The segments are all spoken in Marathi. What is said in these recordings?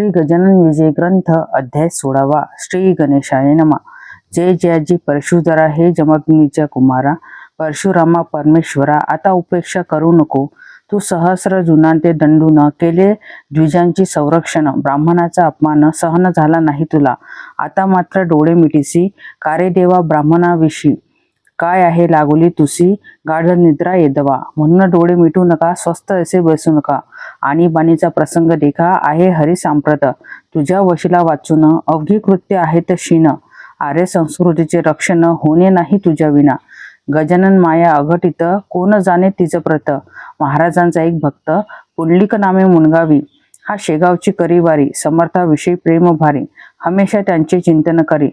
श्री गजानन विजय ग्रंथ अध्याय सोळावा. श्री गणेशाय नमा. जय जयाजी परशुधरा हे जमग्नीच्या कुमारा परशुरामा परमेश्वरा आता उपेक्षा करू नको. तू सहस्र जुनांते दंडून केले द्विजांची संरक्षण ब्राह्मणाचा अपमान सहन झाला नाही तुला. आता मात्र डोळे मिटीसी कारे देवा ब्राह्मणाविषयी. काय आहे लागोली तुसी? गाढ निद्रा येदवा. म्हणून डोळे मिटू नका स्वस्त असे बसू नका. आणि बाणीचा प्रसंग देखा आहे हरी सांप्रत. तुझ्या वशिला वाचून अवघी कृत्य आहेत शिन आर्य संस्कृतीचे रक्षण होणे नाही तुझ्या विना. गजानन माया अघटित कोण जाणे तिचं प्रत? महाराजांचा एक भक्त पुंडलिक नामे मुनगावी. हा शेगावची करीवारी समर्थाविषयी प्रेम भारी. हमेशा त्यांचे चिंतन करी.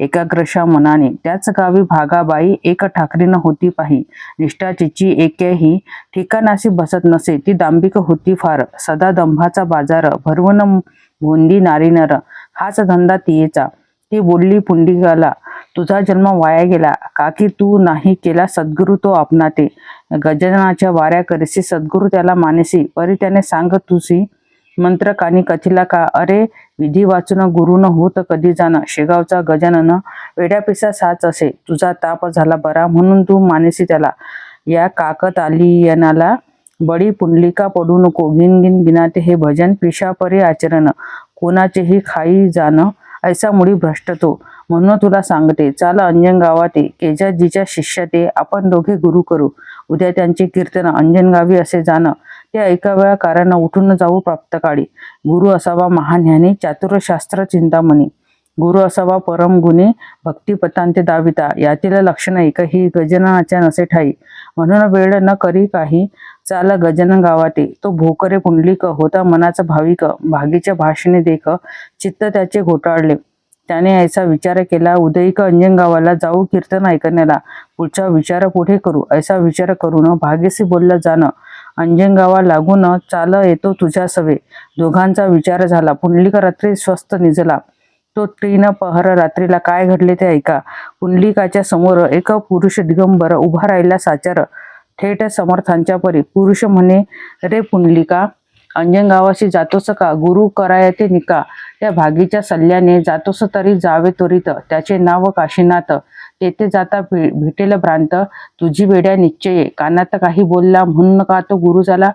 एकाग्रशा मनाने त्याच गावी भागाबाई एक ठाकरीनं होती पाही. निष्ठा तिची एकेही ठिकाणाशी बसत नसे ती दांभिक होती फार. सदा दंभाचा बाजार भरवून भोंदी नारी नर हाच धंदा तियेचा. ती बोलली पुंडिकाला तुझा जन्म वाया गेला. काकी तू नाही केला सद्गुरु तो आपणा ते गजाननाच्या वाऱ्या करीसी सद्गुरु त्याला मानेसी. परी त्याने सांग तुझी मंत्र कानी कथिला का? अरे विधी वाचून गुरुन होत कधी जाण? शेगावचा गजानन वेड्यापिसा साच असे. तुझा ताप झाला बरा म्हणून तू मानेसी त्याला. या काकत आलियनाला बडी पुंडलिका पडू नको? गिन गिन गिनाते हे भजन पिशापरी आचरण. कोणाचेही खाई जाणं? ऐसा मुळी भ्रष्ट तो. म्हणून तुला सांगते चाल अंजन गावाते केजाजीच्या शिष्य ते आपण दोघे गुरु करू. उद्या त्यांचे कीर्तन अंजनगावी असे जाणं ते ऐकाव्या कारण उठून जाऊ प्राप्त काळी. गुरु असावा महाज्ञानी चातुरशास्त्र चिंतामणी. गुरु असावा परम गुणे भक्तिपतांते दाविता. यातील लक्षण एकही गजनाच्या नसे ठाई. म्हणून वेळ न करी काही चाल गजन गावाते. तो भोकरे पुंडलिक होता मनाचा भाविक भागीच्या भाषणे देख चित्त त्याचे घोटाळले. त्याने ऐसा विचार केला उदयिक अंजनगावाला जाऊ कीर्तन ऐकण्याला. पुढचा विचार पुढे करू? ऐसा विचार करून भागेशी बोललं जाणं. अंजनगावा लागून चाल येतो तुझ्या सवे. दोघांचा विचार झाला. पुंडलिक रात्री स्वस्त निजला. तो तीन पहर रात्रीला काय घडले ते ऐका. पुंडलिकाच्या समोर एक पुरुष दिगंबर उभा राहिला साचार. थेट समर्थांच्या परी. पुरुष म्हणे रे पुंडलिका अंजन गावाशी जातोस का? गुरु करायते निका. त्या भागीच्या सल्ल्याने जातोस तरी जावे त्वरित. त्याचे नाव काशीनाथ. तेथे जाता भेटेल भ्रांत. तुझी वेड्या निश्चये. कानात काही बोलला म्हणून का तो गुरु झाला?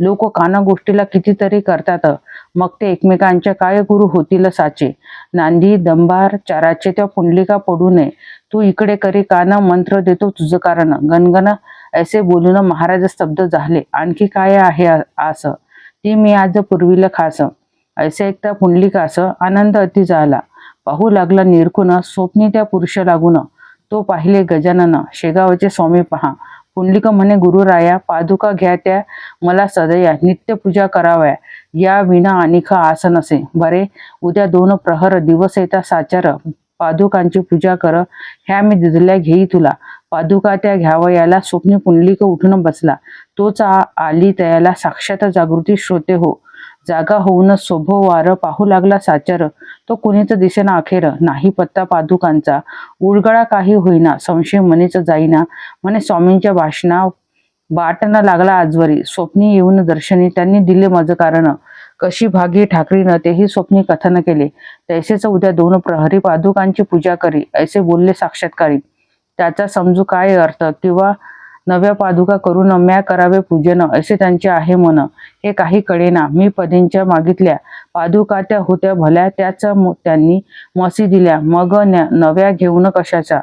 लोक काना गोष्टीला कितीतरी करतात. मग ते एकमेकांच्या काय गुरु होतील साचे? नांदी दंभार चाराचे त्या पुंडलिका पडू नये. तू इकडे करी काना मंत्र देतो तुझं कारण. गणगण ऐसे बोलून महाराज स्तब्ध झाले. आणखी काय आहे असं ती मी आज पूर्वीला खास. ऐसे एकटा पुंडली कास आनंद अति झाला. पाहू लागला निरखून स्वप्नी त्या पुरुष लागून. तो पाहिले गजानन शेगावचे स्वामी पहा. पुंडलिक म्हणे गुरुराया पादुका घ्या त्या मला सदया नित्य पूजा कराव्या. या विना अनिखा आसन असे बरे उद्या दोन प्रहर दिवस येता साचार. पादुकांची पूजा कर ह्या मी दिदल्या घेई तुला. पादुका त्या घ्यावयाला स्वप्नी पुंडलिक उठून बसला. तोच आली तयाला साक्षात जागृती श्रोते हो. जागा होऊन शोभो वार पाहू लागला साचर. तो कुणीच दिसेना अखेर नाही पत्ता पादुकांचा. उलगडा काही होईना संशय मनीच जाईना. म्हणे स्वामींच्या भाषणा बाट न लागला आजवरी. स्वप्नी येऊन दर्शनी त्यांनी दिले माझं कारण. कशी भागी ठाकरीनं तेही स्वप्नी कथन केले. तैसेच उद्या दोन प्रहरी पादुकांची पूजा करी ऐसे बोलले साक्षात्कारी. त्याचा समजू काय अर्थ? किंवा नव्या पादुका करून म्या करावे पूजन असे त्यांचे आहे मन. हे काही कळेना मी पदींच्या मागितल्या. पादुका त्या होत्या भल्या त्याच त्यांनी मसी दिल्या. मग नव्या घेऊन कशाचा?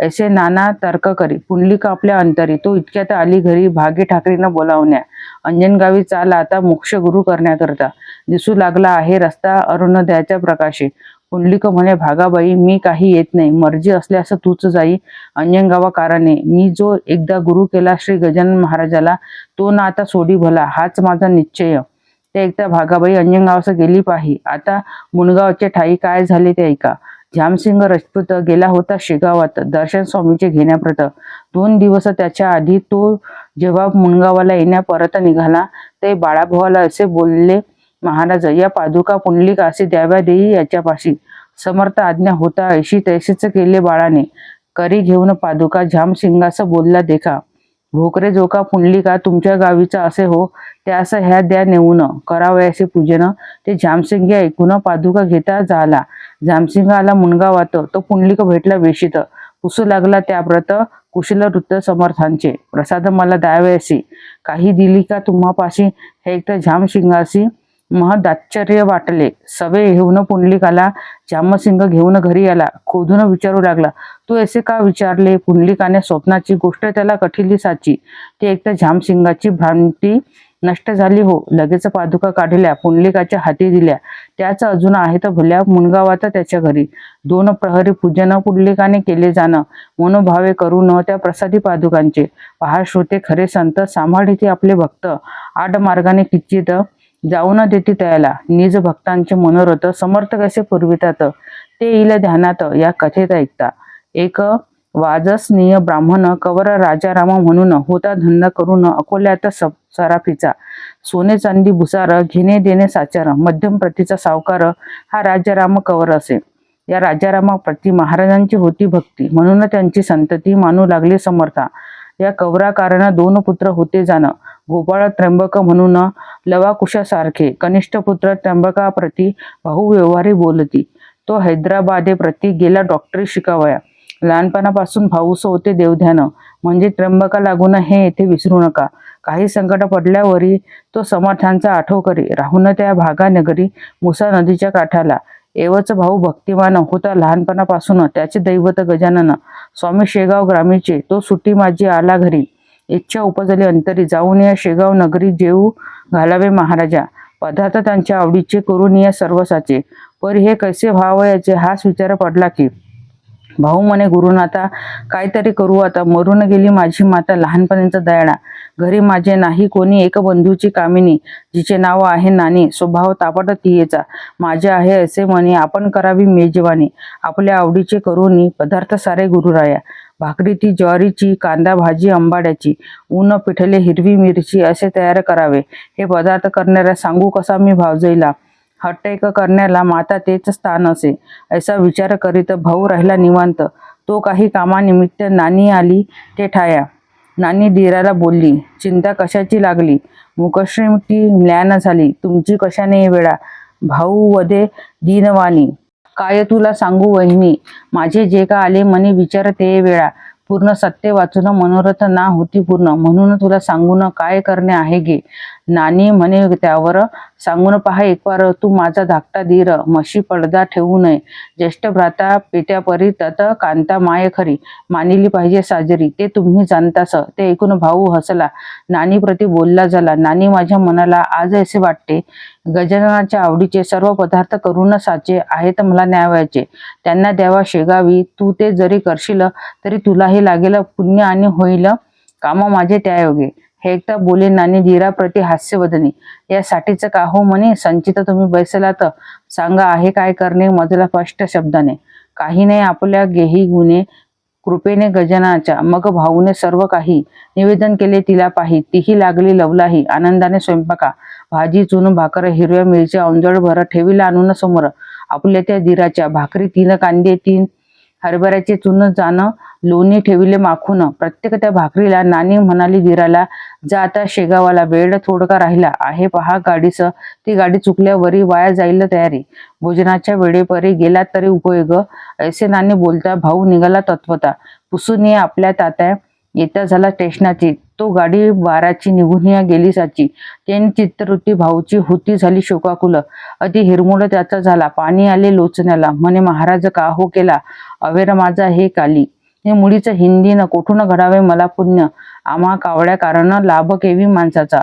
ऐसे नाना तर्क करी पुंडलिक आपल्या अंतरी तो इतक्यात आली घरी भागी ठाकरेंना बोलावण्या. अंजनगावी चाल आता मोक्ष गुरु करण्याकरता. दिसू लागला आहे रस्ता अरुणोदयाच्या प्रकाशी. पुंडलिक म्हणे भागाबाई मी काही येत नाही. मर्जी असल्यास तूच जाई. अंजनगावा कारणे मी जो एकदा गुरु केला श्री गजानन महाराजाला तो ना आता सोडी भला. हाच माझा निश्चय. ते एकदा भागाबाई अंजनगावास गेली पाही. आता मुनगावचे ठाई काय झाले ते ऐका. झामसिंग राजपूत गेला होता शेगावात. दर्शन स्वामीचे घेण्याप्रत दोन दिवस त्याच्या आधी तो जेव्हा मुणगावाला येण्या परत निघाला. ते बाळाभावाला असे बोलले महाराज या पादुका पुंडलिक असे द्याव्या देई याच्यापाशी. समर्थ आज्ञा होता ऐशी तैसेच केले बाळाने. करी घेऊन पादुका झामसिंगास बोलला देखा भोकरे जोका पुंडलिका तुमच्या गावीचा असे हो त्यास ह्या द्या नेऊन. करावयाचे पूजन. ते झामसिंग ऐकून पादुका घेता झाला. झामसिंग आला मुनगावात तो पुंडलिक भेटला वेशीत. पुसू लागला त्या व्रत कुशल वृत्त समर्थांचे. प्रसाद मला द्यावयासी काही दिली का तुम्हापाशी? हे एक तर महदाश्चर्य वाटले. सवे येऊन पुंडलिकाला जामसिंग घेऊन घरी आला. खोदून विचारू लागला तू असे का विचारले? पुंडलिकाने स्वप्नाची गोष्ट त्याला कठीली साची ती एक तर झामसिंगाची भ्रांती नष्ट झाली हो. लगेच पादुका काढल्या पुंडलिकाच्या हाती दिल्या. त्याच अजून आहेत भल्या मुनगावात त्याच्या घरी. दोन प्रहरी पूजन पुंडलिकाने केले जाणं. मनोभावे करून त्या प्रसादी पादुकांचे. पहा श्रोते खरे संत सांभाळीते आपले भक्त. आड मार्गाने किचित जाऊ न देती त्याला. निज भक्तांचे मनोरथ समर्थ कसे पुरवितात? ते इल ध्यानात या कथेत ऐकता. एक वाजसनीय ब्राह्मण कवर राजाराम म्हणून होता धंदा करून अकोल्यात स- सराफीचा. सोने चांदी भुसार घेणे देणे साचार मध्यम प्रतीचा सावकार हा राजाराम कवर असे. या राजारामा प्रती महाराजांची होती भक्ती. म्हणून त्यांची संतती मानू लागली समर्था. या कवराकारण दोन पुत्र होते जाणं. गोपाळ त्र्यंबक म्हणून लवाकुशासारखे. कनिष्ठ पुत्र त्र्यंबकाप्रती बहुव्यवहारी बोलती. तो हैदराबादे प्रती गेला डॉक्टरी शिकावया. लहानपणापासून भाऊस होते देवध्यान. म्हणजे त्र्यंबका लागून हे येथे विसरू नका. काही संकट पडल्यावरी तो समर्थांचा आठव करी. राहून त्या भागा नगरी मुसा नदीच्या काठाला. एवच भाऊ भक्तिमान होता लहानपणापासून. त्याचे दैवत गजानन स्वामी शेगाव ग्रामीणचे. तो सुट्टी माझी आला घरी. इच्छा उपजली अंतरी. जाऊन या शेगाव नगरी जेऊ घालावे महाराजा. पदार्थ त्यांच्या आवडीचे करून या सर्वसाचे. पर हे कैसे व्हावयाचे हाच विचार पडला की भाऊ म्हणे गुरुनाथा काहीतरी करू आता. मरून गेली माझी माता लहानपणीचा दयाळा. घरी माझे नाही कोणी एक बंधूची कामिनी जिचे नाव आहे नानी स्वभाव तापट तियेचा माझे आहे असे म्हणे आपण करावी मेजवानी. आपल्या आवडीचे करूनी पदार्थ सारे गुरुराया. भाकरी ती ज्वारीची कांदा भाजी आंबाड्याची. ऊन पिठले हिरवी मिरची असे तयार करावे. हे पदार्थ करणाऱ्या सांगू कसा मी भावजईला? हट्टेक करण्याला माता तेच स्थान असे. असा विचार करीत भाऊ राहिला निवांत. तो काही कामानिमित्त नानी आली ते ठाया. नानी धीराला बोलली चिंता कशाची लागली? मुकश्री ती झाली तुमची कशाने वेळा भाऊ वदे दीनवाणी. काय तुला सांगू वहिनी? माझे जे का आले मनी विचार ते वेळा पूर्ण सत्य वाचून मनोरथ ना होती पूर्ण. म्हणून तुला सांगून काय करणे आहे गे? नानी म्हणे त्यावर सांगून पहा एकवार तू माझा धाकटा धीर म्हशी पडदा ठेवू नये. ज्येष्ठ भ्राता पेट्यापरी तत कांता माय खरी. मानिली पाहिजे साजरी. ते तुम्ही जाणतास. ते ऐकून भाऊ हसला. नानी प्रती बोलला झाला नानी माझ्या मनाला आज असे वाटते. गजाननाच्या आवडीचे सर्व पदार्थ करून साचे आहेत मला न्यावायचे. त्यांना द्यावा शेगावी. तू ते जरी करशील तरी तुलाही लागेल पुण्य आणि होईल. काम माझे त्यायोगे. हे एकदा बोले नानी धीरा प्रति हास्यवदनी यासाठीच का हो म्हणे? संचित तुम्ही बैसला तर सांगा आहे काय करणे? मजला स्पष्ट शब्दाने. काही नाही आपल्या गेही गुणे कृपेने गजनाच्या मग भाऊने सर्व काही. निवेदन केले तिला पाही. तीही लागली लवलाही. आनंदाने स्वयंपाका. भाजी चुन भाकर हिरव्या मिरच्या औंजळ भर ठेवीला आणून समोर. आपल्या त्या दिराच्या. भाकरी तीन कांदे तीन हरभऱ्याचे चुन जाणं लोणी ठेविले माखून. प्रत्येक त्या भाकरीला नानी म्हणाली धीराला जा आता शेगावाला वेळ थोडका राहिला. आहे पहा गाडीस ती गाडी चुकल्यावरी वाया जाईल तयारी. भोजनाच्या वेळेपरी गेला तरी उपयोग. ऐसे नानी बोलता भाऊ निघाला तत्वता. पुसून ये आपल्या तात्या. येता झाला स्टेशनाची. तो गाडी बाराची निघून या गेली साची त्याने चित्तवृत्ती भाऊची होती झाली शोकाकुल. अति हिरमुड त्याचा झाला. पाणी आले लोचण्याला. म्हणे महाराज का हो केला? अवेर माझा हे काली. हे मुळीचं हिंदी न कोठून घडावे मला पुण्य. आम्हा कावड्या कारण लाभ केवी माणसाचा.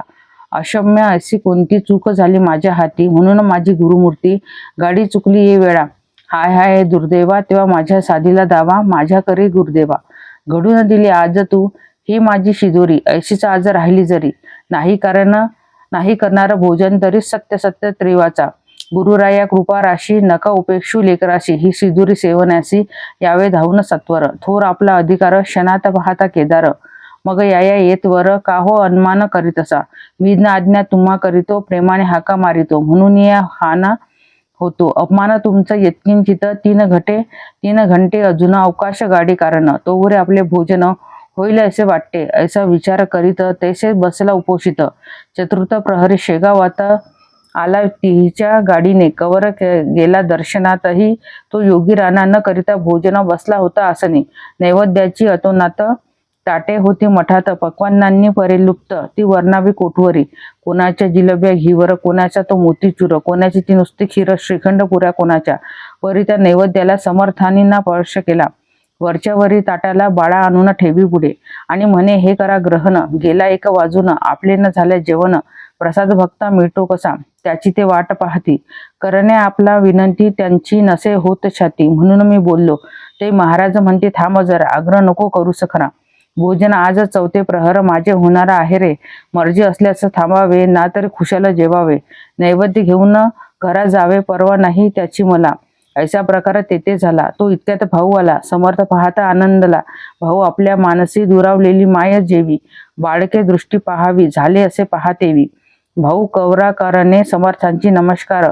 अशम्य अशी कोणती चूक झाली माझ्या हाती? म्हणून माझी गुरुमूर्ती गाडी चुकली ये वेळा. हाय हाय दुर्दैवा तेव्हा माझ्या साधीला दावा माझ्या करी गुरुदेवा. घडून दिली आज तू ही माझी शिदोरी ऐशीच आज राहिली जरी. नाही कारण नाही करणार भोजन तरी सत्य सत्य त्रिवाचा. गुरुराया कृपा राशी नका उपेक्षू लेकराशी ही सिदुरी सेवनाशी यावे धावून सत्वर. थोर आपला अधिकार क्षणात पाहता केदार. मग याया येत वर का हो अनुमान करीतसा विज्ञा आज्ञा तुम्हा करीतो प्रेमाने हाका मारितो. म्हणून या हाना होतो. अपमान तुमचं येतकिंचित तीन घटे तीन घंटे अजून अवकाश गाडी कारण. तोवरे आपले भोजन होईल असे वाटते. ऐसा विचार करीत तैसे बसला उपोषित. चतुर्थ प्रहरी शेगाव आता आला तिच्या गाडीने. कवर के- गेला दर्शनातही तो योगी राणा न करिता भोजना बसला होता आसनी नैवेद्याची अतोनात ताटे होती मठात. पक्वान्नांनी परिलुप्त ती वर्णावी कोठवरी. कोणाच्या जिलब्या घिवर कोणाचा तो मोतीचूर कोणाची ती नुसती क्षीर श्रीखंड पुऱ्या कोणाच्या? वरी त्या नैवेद्याला समर्थानींना स्पर्श केला. वरच्या वरी ताटाला बाळा आणून ठेवी पुढे. आणि म्हणे हे करा ग्रहण. गेला एक वाजून. आपले न झाल्या जेवण. प्रसाद भक्ता मिळतो कसा? त्याची ते वाट पाहती. करणे आपला विनंती त्यांची नसे होत छाती. म्हणून मी बोललो ते महाराज म्हणते थांब जरा आग्रह नको करू सखरा भोजन आज चौथे प्रहर माझे होणार आहे रे. मर्जी असल्यास थांबावे ना तर खुशाला जेवावे. नैवेद्य घेऊन घरा जावे परवा नाही त्याची मला. ऐसा प्रकार तेथे झाला. तो इतक्यात भाऊ आला. समर्थ पाहता आनंदला. भाऊ आपल्या मानसी दुरावलेली माय जेवी. बाळके दृष्टी पाहावी. झाले असे पाहतेवी. भाऊ कवराकाराने समर्थांची नमस्कार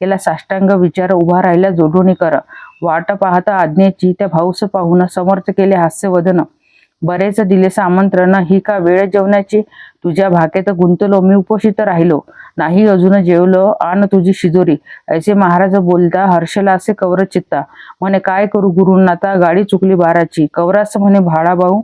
केला साष्टांग विचार उभा राहिला जोडूनी कर. वाट पाहता आज्ञेची त्या भाऊस पाहून समर्थ केले हास्यवदन बरेच दिलेस आमंत्रण ही का वेळ जेवण्याची तुझ्या भाकेत गुंतलो मी उपोषित राहिलो. नाही अजून जेवलो आण तुझी शिजोरी. ऐसे महाराज बोलता हर्षला असे कवर चित्ता. म्हणे काय करू गुरुनाथा गाडी चुकली बाराची. कवरास म्हणे भाडा भाऊ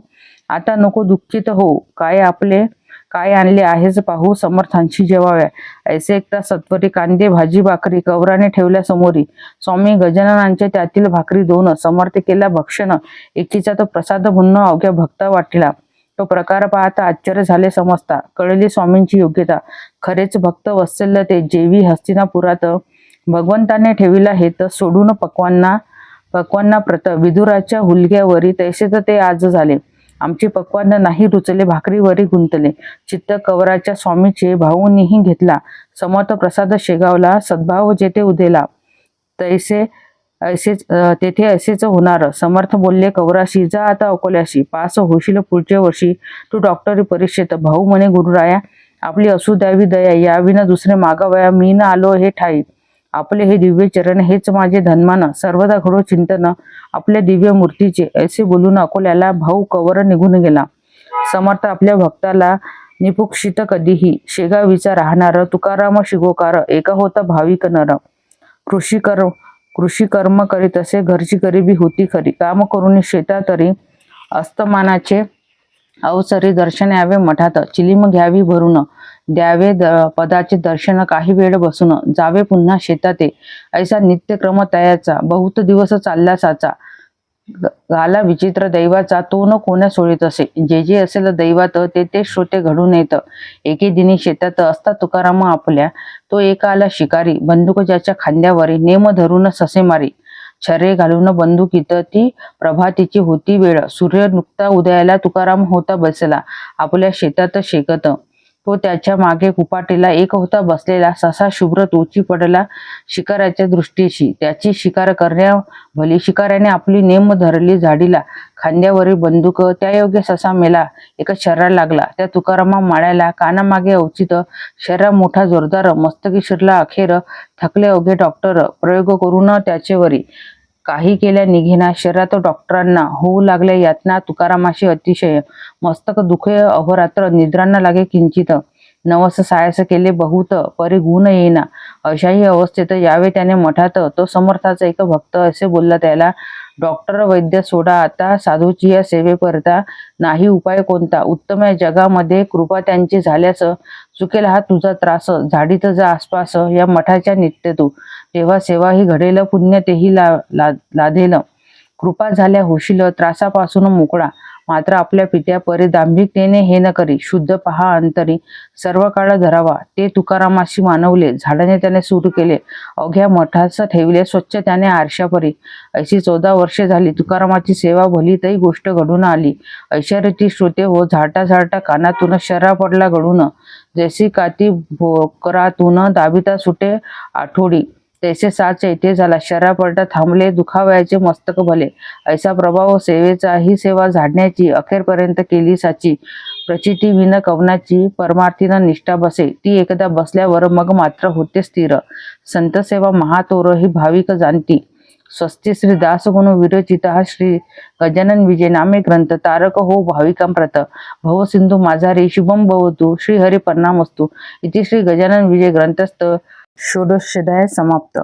आता नको दुःखित हो. काय आपले काय आणले आहेच पाहू समर्थांशी जेवाव्या ऐसे एकदा सत्वरी कांदे भाजी भाकरी कवराने ठेवल्या समोरी. स्वामी गजाननांच्या त्यातील भाकरी दोन समर्थ केला भक्षण. एकीचा तो प्रसाद म्हणून अवघ्या भक्त वाटला. तो प्रकार पाहता आश्चर्य झाले समजता. कळली स्वामींची योग्यता. खरेच भक्त वत्सल्य ते जेवी हस्तिनापुरात भगवंताने ठेविला हे तर सोडून पक्वांना पक्वांना प्रत. विदुराच्या हुलग्यावरी तर ते आज झाले. आमचे पक्वान्न नाही रुचले भाकरीवरी गुंतले. चित्त कवराच्या स्वामीचे भाऊनीही घेतला. समर्थ प्रसाद शेगावला सद्भाव जेथे उदेला. तैसे असेच तेथे ऐसेच होणार. समर्थ बोलले कवराशी जा आता अकोल्याशी. पास होशील पुढच्या वर्षी. तू डॉक्टरी परीक्षेत. भाऊ म्हणे गुरुराया आपली असू द्यावी दया. याविना दुसरे मागावया मी न आलो हे ठाई आपले हे दिव्य चरण हेच माझे धन्मान सर्वदा घडो चिंतन आपल्या दिव्य मूर्तीचे ऐसे बोलून अकोल्याला भाऊ कवर निघून गेला. समर्थ आपल्या भक्ताला निपुक्षित कधीही शेगावीचा राहणार तुकाराम शिगोकार एका होता भाविक नर कृषी कर कृषी कर्म करीत असे घरची गरिबी होती खरी. काम करून शेतातरी अस्तमानाचे अवसरी दर्शन यावे मठात. चिलीम घ्यावी भरून. द्यावे द- पदाचे दर्शन काही वेळ बसून. जावे पुन्हा शेताते. ऐसा नित्यक्रम तयाचा. बहुत दिवस चालला साचा. गाला घाला विचित्र दैवाचा तो न कोण्या सोडित असे. जे जे असेल दैवात ते ते श्रोते घडून येत. एके दिनी शेतात असता तुकाराम आपल्या. तो एका आला शिकारी. बंदूक ज्याच्या खांद्यावर नेम धरून ससे मारी. छरे घालून बंदुकीत ती प्रभातीची होती वेळ. सूर्य नुकता उदयाला तुकाराम होता बसला. आपल्या शेतात शेकत. तो त्याच्यामागे कुपाटीला एक होता बसलेला ससा शुभ्र तोची पडला शिकाराच्या दृष्टीशी. त्याची शिकार करण्या भली शिकाऱ्याने आपली नेम धरली झाडीला. खांद्यावरील बंदूक त्या योग्य ससा मेला. एका शर्रा लागला. त्या तुकारामा माळ्याला कानामागे अवचित शरीरा मोठा जोरदार मस्तकी शिरला. अखेर थकले अवघे डॉक्टर प्रयोग करून त्याचेवरी काही केल्या निघेना. शरीरात डॉक्टरांना होऊ लागल्या यातना तुकारामाशी अतिशय मस्तक दुखे अहोरात्र निद्रांना लागे किंचित. नवस सायस केले बहुत परी गुण येईना. अशाही अवस्थेत यावे त्याने मठात तो समर्थाचा एक भक्त असे बोलला त्याला डॉक्टर वैद्य सोडा. आता साधूची या सेवेकरता नाही उपाय कोणता? उत्तम या जगामध्ये कृपा त्यांची झाल्यास चुकेल हा तुझा त्रास. झाडीत जा आसपास. या मठाच्या नित्य तू. तेव्हा सेवा ही घडेल पुण्य तेही ला, ला, लाधेल. कृपा झाल्या होशील त्रासापासून मोकळा. मात्र आपल्या पित्या परे दांभिकतेने हे न करी शुद्ध पहा अंतरी. सर्व काळ धरावा. ते तुकारामाशी मानवले झाडाने त्याने सुरू केले. अवघ्या मठास ठेवले स्वच्छ त्याने आरशापरी. अशी चौदा वर्षे झाली तुकारामाची सेवा भली तरी गोष्ट घडून आली. ऐश्वर्याची श्रोते हो झाटा झाटा कानातून शरा पडला घडून जैसी काती भोकरातून दाबिता सुटे आठोडी. तैसे साचे येथे झाला. शरापलटा थांबले दुखावयाचे मस्तक भले ऐसा प्रभाव सेवेचा ही सेवा झाडण्याची अखेरपर्यंत केली साची. प्रचिती विन कवनाची परमार्थीनं निष्ठा बसे. ती एकदा बसल्यावर मग मात्र होते स्थिर. संत सेवा महातोर ही भाविक जाणती. स्वस्ती श्री दासगुण विरचित श्री गजानन विजय नामे ग्रंथ तारक हो भाविकांप्रत. भव सिंधू माझारी शुभम भवतु श्री हरी असतो इथे श्री गजानन विजय ग्रंथस्थ ষোড়শ সেদায় সমাপ্ত।